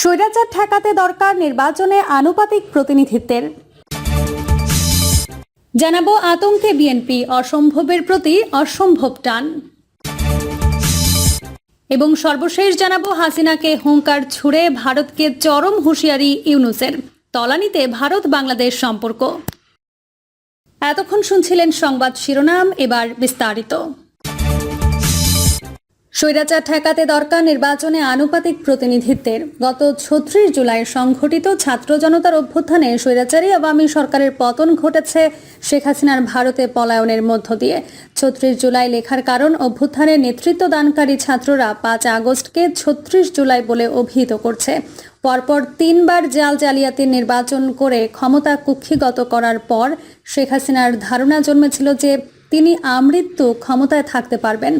স্বৈরাচার ঠেকাতে দরকার নির্বাচনে আনুপাতিক প্রতিনিধিত্বের। জানাব আতঙ্কে বিএনপি, অসম্ভবের প্রতি অসম্ভব টান। এবং সর্বশেষ জানাব হাসিনাকে হুঙ্কার ছুড়ে ভারতকে চরম হুঁশিয়ারি ইউনুসের। তলানিতে ভারত বাংলাদেশ সম্পর্ক। এতক্ষণ শুনছিলেন সংবাদ শিরোনাম, এবার বিস্তারিত। স্বৈরাচার ঠেকাতে দরকার নির্বাচনে আনুপাতিক প্রতিনিধিত্বের। গত ছত্রিশ জুলাই সংঘটিত ছাত্র জনতার অভ্যুত্থানে স্বৈরাচারী আওয়ামী সরকারের পতন ঘটেছে শেখ হাসিনার ভারতে পলায়নের মধ্য দিয়ে। ছত্রিশ জুলাই লেখার কারণ অভ্যুত্থানের নেতৃত্ব দানকারী ছাত্ররা পাঁচ আগস্টকে ছত্রিশ জুলাই বলে অভিহিত করছে। পরপর তিনবার জাল জালিয়াতির নির্বাচন করে ক্ষমতা কুক্ষিগত করার পর শেখ হাসিনার ধারণা জন্মেছিল যে তিনি আমৃত্যু ক্ষমতায় থাকতে পারবেন।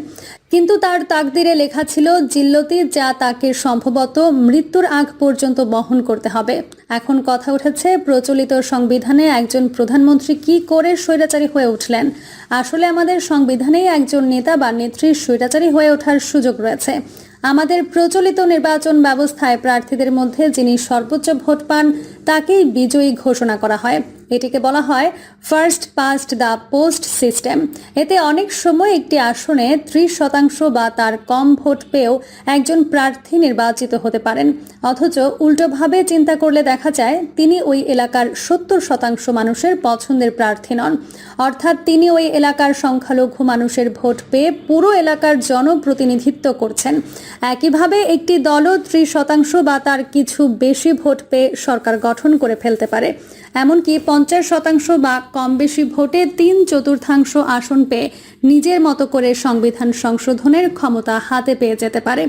কিন্তু তার তাকদিরে লেখা ছিল, জিল্লতি, যা তাকে সম্ভবত মৃত্যুর আগ পর্যন্ত বহন করতে হবে। এখন কথা উঠেছে, প্রচলিত সংবিধানে একজন প্রধানমন্ত্রী কি করে স্বৈরাচারী হয়ে উঠলেন? আসলে আমাদের সংবিধানেই একজন নেতা বা নেত্রীর স্বৈরাচারী হয়ে ওঠার সুযোগ রয়েছে। আমাদের প্রচলিত নির্বাচন ব্যবস্থায় প্রার্থীদের মধ্যে যিনি সর্বোচ্চ ভোট পান, তাকেই বিজয়ী ঘোষণা করা হয়। এটিকে বলা হয় first past the post system. এতে অনেক সময় একটি আসনে ত্রিশ শতাংশ বা তার কম ভোট পেয়েও একজন প্রার্থী নির্বাচিত হতে পারেন। অথচ উল্টোভাবে চিন্তা করলে দেখা যায়, তিনি ওই এলাকার সত্তর শতাংশ মানুষের পছন্দের প্রার্থী নন। অর্থাৎ তিনি ওই এলাকার সংখ্যালঘু মানুষের ভোট পেয়ে পুরো এলাকার জনপ্রতিনিধিত্ব করছেন। একইভাবে একটি দলও ত্রিশ শতাংশ বা তার কিছু বেশি ভোট পেয়ে সরকার গঠন করে ফেলতে পারে। এমনকি পঞ্চাশ শতাংশ বা কম বেশি ভোটে তিন চতুর্থাংশ আসন পেয়ে নিজের মতো করে সংবিধান সংশোধনের ক্ষমতা হাতে পেয়ে যেতে পারে।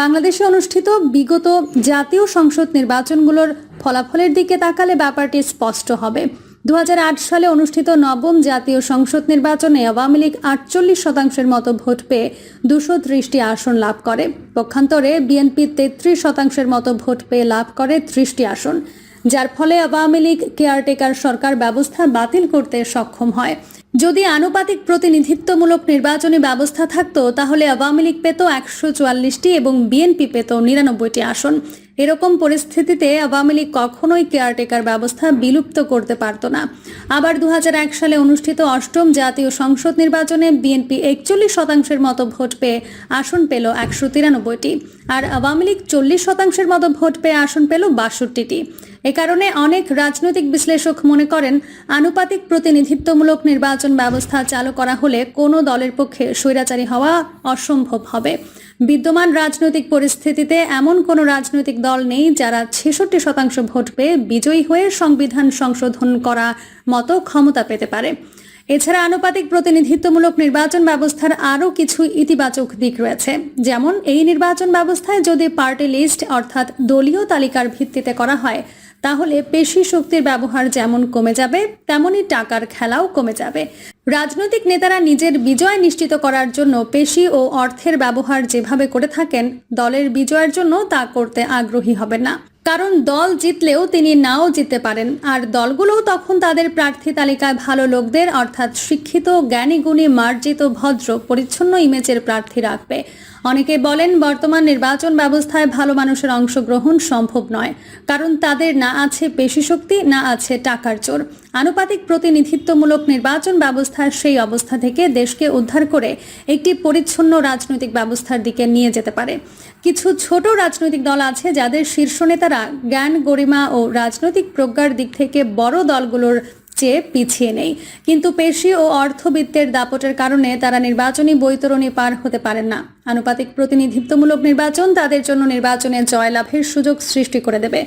বাংলাদেশে অনুষ্ঠিত বিগত জাতীয় সংসদ নির্বাচনগুলোর ফলাফলের দিকে তাকালে ব্যাপারটি স্পষ্ট হবে। দু হাজার আট সালে অনুষ্ঠিত নবম জাতীয় সংসদ নির্বাচনে আওয়ামী লীগ আটচল্লিশ শতাংশের মতো ভোট পেয়ে দুশো ত্রিশটি আসন লাভ করে। পক্ষান্তরে বিএনপি তেত্রিশ শতাংশের মতো ভোট পেয়ে লাভ করে ত্রিশটি আসন। যার ফলে আওয়ামী লীগ কেয়ারটেকার সরকার ব্যবস্থা বাতিল করতে সক্ষম হয়। যদি আনুপাতিক প্রতিনিধিত্বমূলক নির্বাচনী ব্যবস্থা থাকত, তাহলে আওয়ামী লীগ পেত একশো চুয়াল্লিশটি এবং বিএনপি পেত নিরানব্বইটি আসন। এরকম পরিস্থিতিতে আওয়ামী লীগ কখনোই কেয়ারটেকার ব্যবস্থা বিলুপ্ত করতে পারত না। আবার দুহাজার এক সালে অনুষ্ঠিত অষ্টম জাতীয় সংসদ নির্বাচনে বিএনপি একচল্লিশ শতাংশের মতো ভোট পেয়ে আসন পেল একশো তিরানব্বইটি। আর আওয়ামী লীগ চল্লিশ শতাংশের মতো ভোট পেয়ে আসন পেল বাষট্টিটি। এ কারণে অনেক রাজনৈতিক বিশ্লেষক মনে করেন, আনুপাতিক প্রতিনিধিত্বমূলক নির্বাচন ব্যবস্থা চালু করা হলে কোনো দলের পক্ষে স্বৈরাচারী হওয়া অসম্ভব হবে। বিদ্যমান রাজনৈতিক পরিস্থিতিতে এমন কোনো রাজনৈতিক দল নেই যারা ছেষট্টি শতাংশ ভোট পেয়ে বিজয়ী হয়ে সংবিধান সংশোধন করা মতো ক্ষমতা পেতে পারে। এছাড়া আনুপাতিক প্রতিনিধিত্বমূলক নির্বাচন ব্যবস্থার আরও কিছু ইতিবাচক দিক রয়েছে। যেমন, এই নির্বাচন ব্যবস্থায় যদি পার্টি লিস্ট অর্থাৎ দলীয় তালিকার ভিত্তিতে করা হয়, তাহলে পেশি শক্তির ব্যবহার যেমন কমে যাবে তেমনই টাকার খেলাও কমে যাবে। রাজনৈতিক নেতারা নিজের বিজয় নিশ্চিত করার জন্য পেশি ও অর্থের ব্যবহার যেভাবে করে থাকেন, দলের বিজয়ের জন্য তা করতে আগ্রহী হবে না। কারণ দল জিতলেও তিনি নাও জিততে পারেন। আর দলগুলোও তখন তাদের প্রার্থী তালিকায় ভালো লোকদের, অর্থাৎ শিক্ষিত, জ্ঞানীগুণী, মার্জিত, ভদ্র, পরিচ্ছন্ন ইমেজের প্রার্থী রাখবে। অনেকে বলেন বর্তমান নির্বাচন ব্যবস্থায় ভালো মানুষের অংশগ্রহণ সম্ভব নয়, কারণ তাদের না আছে পেশি শক্তি, না আছে টাকার চোর আনুপাতিক প্রতিনিধিত্বমূলক নির্বাচন ব্যবস্থার সেই অবস্থা থেকে দেশকে উদ্ধার করে একটি পরিচ্ছন্ন রাজনৈতিক ব্যবস্থার দিকে নিয়ে যেতে পারে। কিছু ছোট রাজনৈতিক দল আছে যাদের শীর্ষ নেতারা জ্ঞান, গরিমা ও রাজনৈতিক প্রজ্ঞার দিক থেকে বড় দলগুলোর চেয়ে পিছিয়ে নেই। কিন্তু পেশি ও অর্থবিত্তের দাপটের কারণে তারা নির্বাচনী বৈতরণী পার হতে পারেন না। আনুপাতিক প্রতিনিধিত্বমূলক নির্বাচন তাদের জন্য নির্বাচনে জয়লাভের সুযোগ সৃষ্টি করে দেবে।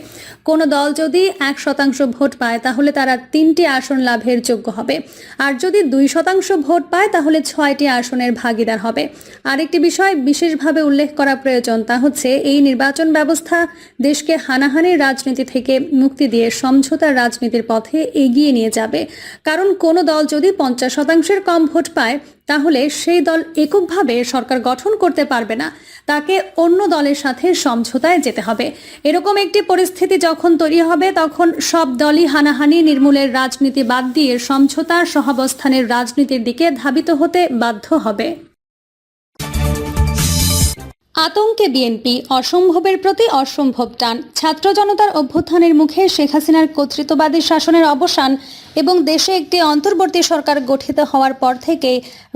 কোনো দল যদি এক শতাংশ ভোট পায়, তাহলে তারা তিনটি আসন লাভের যোগ্য হবে। আর যদি দুই শতাংশ ভোট পায়, তাহলে ছয়টি আসনের ভাগিদার হবে। আরেকটি বিষয় বিশেষভাবে উল্লেখ করা প্রয়োজন, তা হচ্ছে এই নির্বাচন ব্যবস্থা দেশকে হানাহানির রাজনীতি থেকে মুক্তি দিয়ে সমঝোতার রাজনীতির পথে এগিয়ে নিয়ে যাবে। কারণ কোনো দল যদি পঞ্চাশ শতাংশের কম ভোট পায় তাহলে সেই দল এককভাবে সরকার গঠন করতে পারবে না, তাকে অন্য দলের সাথে সমঝোতায় যেতে হবে। এরকম একটি পরিস্থিতি যখন তৈরি হবে, তখন সব দলই হানাহানি, নির্মূলের রাজনীতি বাদ দিয়ে সমঝোতা, সহাবস্থানের রাজনীতির দিকে ধাবিত হতে বাধ্য হবে। আতঙ্কে বিএনপি অসম্ভবের প্রতি অসম্ভব টান। ছাত্র জনতার অভ্যুত্থানের মুখে শেখ হাসিনার কর্তৃত্ববাদী শাসনের অবসান এবং দেশে একটি অন্তর্বর্তী সরকার গঠিত হওয়ার পর থেকে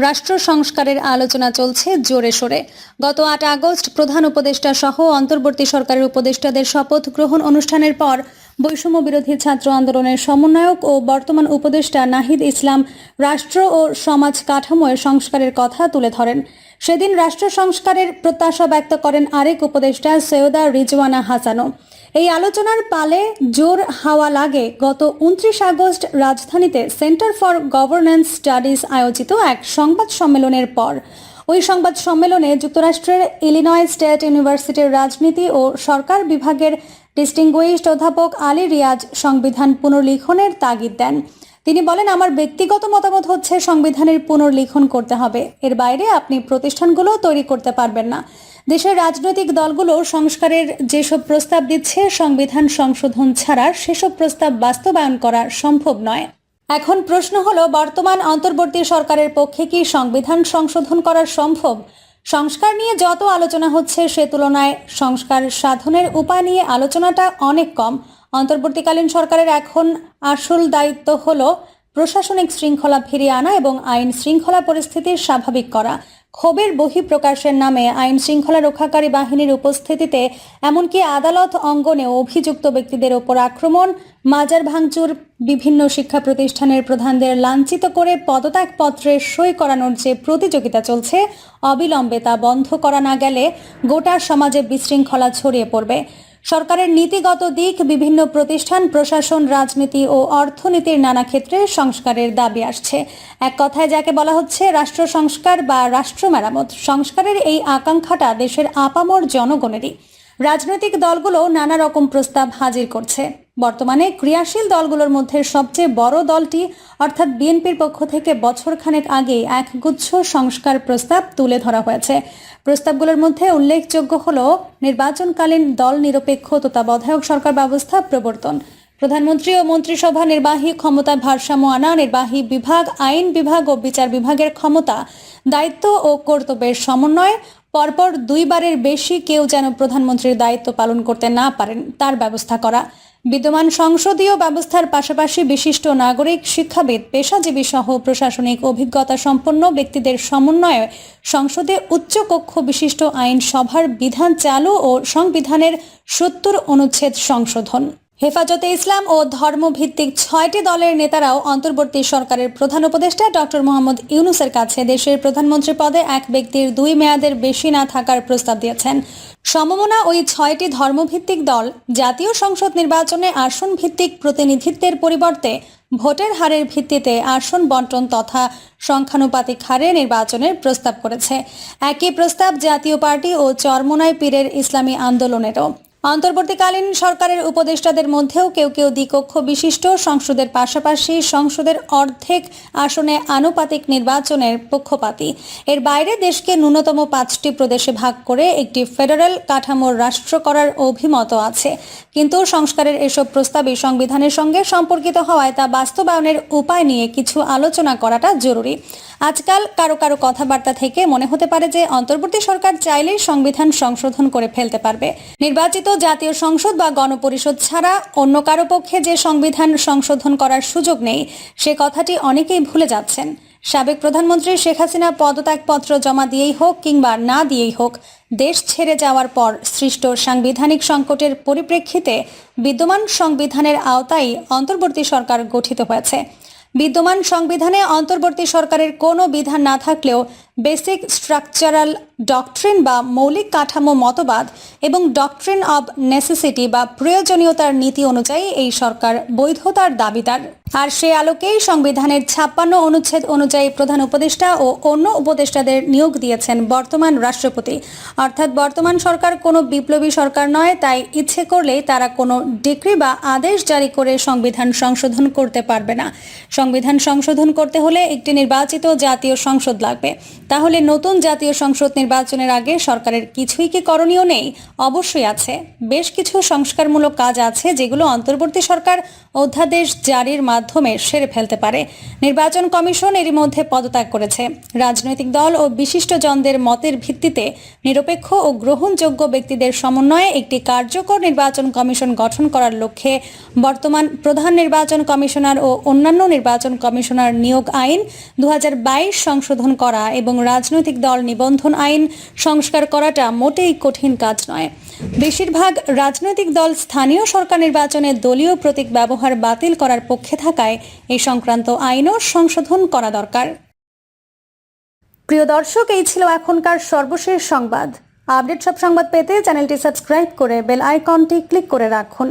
রাষ্ট্র সংস্কারের আলোচনা চলছে জোরে সোরে। গত আট আগস্ট প্রধান উপদেষ্টা সহ অন্তর্বর্তী সরকারের উপদেষ্টাদের শপথ গ্রহণ অনুষ্ঠানের পর বৈষম্য বিরোধী ছাত্র আন্দোলনের সমন্বয়ক ও বর্তমান উপদেষ্টা নাহিদ ইসলাম রাষ্ট্র ও সমাজ কাঠামোয় সংস্কারের কথা তুলে ধরেন। সেদিন রাষ্ট্র সংস্কারের প্রত্যাশা ব্যক্ত করেন আরেক উপদেষ্টা সৈয়দা রিজওয়ানা হাসানও। এই আলোচনার পালে জোর হাওয়া লাগে। গত উনত্রিশ আগস্ট রাজধানীতে সেন্টার ফর গভর্নেন্স স্টাডিজ আয়োজিত এক সংবাদ সম্মেলনের পর। ওই সংবাদ সম্মেলনে যুক্তরাষ্ট্রের ইলিনয় স্টেট ইউনিভার্সিটির রাজনীতি ও সরকার বিভাগের ডিস্টিংগুইশড অধ্যাপক আলী রিয়াজ সংবিধান পুনর্লিখনের তাগিদ দেন। তিনি বলেন, আমার ব্যক্তিগত মতামত হচ্ছে সংবিধানের পুনর্লিখন করতে হবে। এর বাইরে আপনি প্রতিষ্ঠানগুলো তৈরি করতে পারবেন না। দেশের রাজনৈতিক দলগুলো সংস্কারের যেসব প্রস্তাব দিচ্ছে, সংবিধান সংশোধন ছাড়া সেসব প্রস্তাব বাস্তবায়ন করা সম্ভব নয়। এখন প্রশ্ন হলো, বর্তমান অন্তর্বর্তী সরকারের পক্ষে কি সংবিধান সংশোধন করা সম্ভব? সংস্কার নিয়ে যত আলোচনা হচ্ছে, সে তুলনায় সংস্কার সাধনের উপায় নিয়ে আলোচনাটা অনেক কম। অন্তর্বর্তীকালীন সরকারের এখন আসল দায়িত্ব হল প্রশাসনিক শৃঙ্খলা ফিরিয়ে আনা এবং আইন শৃঙ্খলা পরিস্থিতির স্বাভাবিক করা। ক্ষোভের বহিঃপ্রকাশের নামে আইন শৃঙ্খলা রক্ষাকারী বাহিনীর উপস্থিতিতে এমনকি আদালত অঙ্গনে অভিযুক্ত ব্যক্তিদের ওপর আক্রমণ, মাজার ভাঙচুর, বিভিন্ন শিক্ষা প্রতিষ্ঠানের প্রধানদের লাঞ্ছিত করে পদত্যাগপত্রে সই করানোর যে প্রতিযোগিতা চলছে, অবিলম্বে তা বন্ধ করা না গেলে গোটা সমাজে বিশৃঙ্খলা ছড়িয়ে পড়বে। সরকারের নীতিগত দিক, বিভিন্ন প্রতিষ্ঠান, প্রশাসন, রাজনীতি ও অর্থনীতির নানা ক্ষেত্রে সংস্কারের দাবি আসছে। এক কথায় যাকে বলা হচ্ছে রাষ্ট্র সংস্কার বা রাষ্ট্র মেরামত, সংস্কারের এই আকাঙ্ক্ষাটা দেশের আপামর জনগণেরই। রাজনৈতিক দলগুলো নানা রকম প্রস্তাব হাজির করছে। বর্তমানে ক্রিয়াশীল দলগুলোর মধ্যে সবচেয়ে বড় দলটি, অর্থাৎ বিএনপির পক্ষ থেকে বছরখানেক আগে একগুচ্ছ সংস্কার প্রস্তাব তুলে ধরা হয়েছে। প্রস্তাবগুলোর মধ্যে উল্লেখযোগ্য হল, নির্বাচনকালীন দল নিরপেক্ষ তত্ত্বাবধায়ক সরকার ব্যবস্থা প্রবর্তন, প্রধানমন্ত্রী ও মন্ত্রিসভা নির্বাহী ক্ষমতা ভারসাম্য আনা, নির্বাহী বিভাগ, আইন বিভাগ ও বিচার বিভাগের ক্ষমতা, দায়িত্ব ও কর্তব্যের সমন্বয়, পরপর দুইবারের বেশি কেউ যেন প্রধানমন্ত্রীর দায়িত্ব পালন করতে না পারেন, তার ব্যবস্থা করা। বিদ্যমান সংসদীয় ব্যবস্থার পাশাপাশি বিশিষ্ট নাগরিক, শিক্ষাবিদ, পেশাজীবী সহ প্রশাসনিক অভিজ্ঞতা সম্পন্ন ব্যক্তিদের সমন্বয়ে সংসদে উচ্চকক্ষ বিশিষ্ট আইন সভার বিধান চালু ও সংবিধানের সত্তর অনুচ্ছেদ সংশোধন। হেফাজতে ইসলাম ও ধর্মভিত্তিক ছয়টি দলের নেতারাও অন্তর্বর্তী সরকারের প্রধান উপদেষ্টা ডক্টর মোহাম্মদ ইউনুসের কাছে দেশের প্রধানমন্ত্রী পদে এক ব্যক্তির দুই মেয়াদের বেশি না থাকার প্রস্তাব দিয়েছেন। সমমনা ওই ছয়টি ধর্মভিত্তিক দল জাতীয় সংসদ নির্বাচনে আসন ভিত্তিক প্রতিনিধিত্বের পরিবর্তে ভোটের হারের ভিত্তিতে আসন বন্টন তথা সংখ্যানুপাতিক হারে নির্বাচনের প্রস্তাব করেছে। একই প্রস্তাব জাতীয় পার্টি ও চরমোনাই পীরের ইসলামী আন্দোলনেরও। অন্তর্বর্তীকালীন সরকারের উপদেষ্টাদের মধ্যেও কেউ কেউ দ্বিকক্ষ বিশিষ্ট। সংসদের পাশাপাশি সংসদের অর্ধেক আসনে আনুপাতিক নির্বাচনের পক্ষপাতী। এর বাইরে দেশকে ন্যূনতম পাঁচটি প্রদেশে ভাগ করে একটি ফেডারেল কাঠামোর রাষ্ট্র করার অভিমত আছে। কিন্তু সংস্কারের এসব প্রস্তাবই সংবিধানের সঙ্গে সম্পর্কিত হওয়ায় তা বাস্তবায়নের উপায় নিয়ে কিছু আলোচনা করাটা জরুরি। আজকাল কারও কারও কথাবার্তা থেকে মনে হতে পারে যে, অন্তর্বর্তী সরকার চাইলেই সংবিধান সংশোধন করে ফেলতে পারবে। নির্বাচিত জাতীয় সংসদ বা গণপরিষদ ছাড়া অন্য কারও পক্ষে যে সংবিধান সংশোধন করার সুযোগ নেই, সে কথাটি অনেকেই ভুলে যাচ্ছেন। সাবেক প্রধানমন্ত্রী শেখ হাসিনা পদত্যাগপত্র জমা দিয়েই হোক কিংবা না দিয়েই হোক, দেশ ছেড়ে যাওয়ার পর সৃষ্ট সাংবিধানিক সংকটের পরিপ্রেক্ষিতে বিদ্যমান সংবিধানের আওতায় অন্তর্বর্তী সরকার গঠিত হয়েছে। বিদ্যমান সংবিধানে অন্তর্বর্তী সরকারের কোনো বিধান না থাকলেও বেসিক স্ট্রাকচারাল ডকট্রিন বা মৌলিক কাঠামো মতবাদ এবং ডকট্রিন অব নেসেসিটি বা প্রয়োজনীয়তার নীতি অনুযায়ী এই সরকার বৈধতার দাবিদার। আর সে আলোকেই সংবিধানের ছাপ্পান্ন অনুচ্ছেদ অনুযায়ী প্রধান উপদেষ্টা ও অন্য উপদেষ্টাদের নিয়োগ দিয়েছেন বর্তমান রাষ্ট্রপতি। অর্থাৎ বর্তমান সরকার কোনো বিপ্লবী সরকার নয়, তাই ইচ্ছে করলেই তারা কোনো ডিক্রি বা আদেশ জারি করে সংবিধান সংশোধন করতে পারবে না। সংবিধান সংশোধন করতে হলে একটি নির্বাচিত জাতীয় সংসদ লাগবে। তাহলে নতুন জাতীয় সংসদ নির্বাচনের আগে সরকারের কিছুই কি করণীয় নেই? অবশ্যই আছে। বেশ কিছু সংস্কারমূলক কাজ আছে যেগুলো অন্তর্বর্তী সরকার অধ্যাদেশ জারির মাধ্যমে সেরে ফেলতে পারে। নির্বাচন কমিশন এরই মধ্যে পদত্যাগ করেছে। রাজনৈতিক দল ও বিশিষ্টজনদের মতের ভিত্তিতে নিরপেক্ষ ও গ্রহণযোগ্য ব্যক্তিদের সমন্বয়ে একটি কার্যকর নির্বাচন কমিশন গঠন করার লক্ষ্যে বর্তমান প্রধান নির্বাচন কমিশনার ও অন্যান্য নির্বাচন কমিশনার নিয়োগ আইন দু সংশোধন করা এবং রাজনৈতিক দল নিবন্ধন আইন সংস্কার করাটা মোটেই কঠিন কাজ নয়। বেশিরভাগ রাজনৈতিক দল স্থানীয় সরকার নির্বাচনে দলীয় প্রতীক ব্যবহার বাতিল করার পক্ষে থাকায় এই সংক্রান্ত আইনও সংশোধন করা দরকার। প্রিয় দর্শক, এই ছিল এখনকার সর্বশেষ সংবাদ। আপডেট সব সংবাদ পেতে চ্যানেলটি সাবস্ক্রাইব করে বেল আইকনটি ক্লিক করে রাখুন।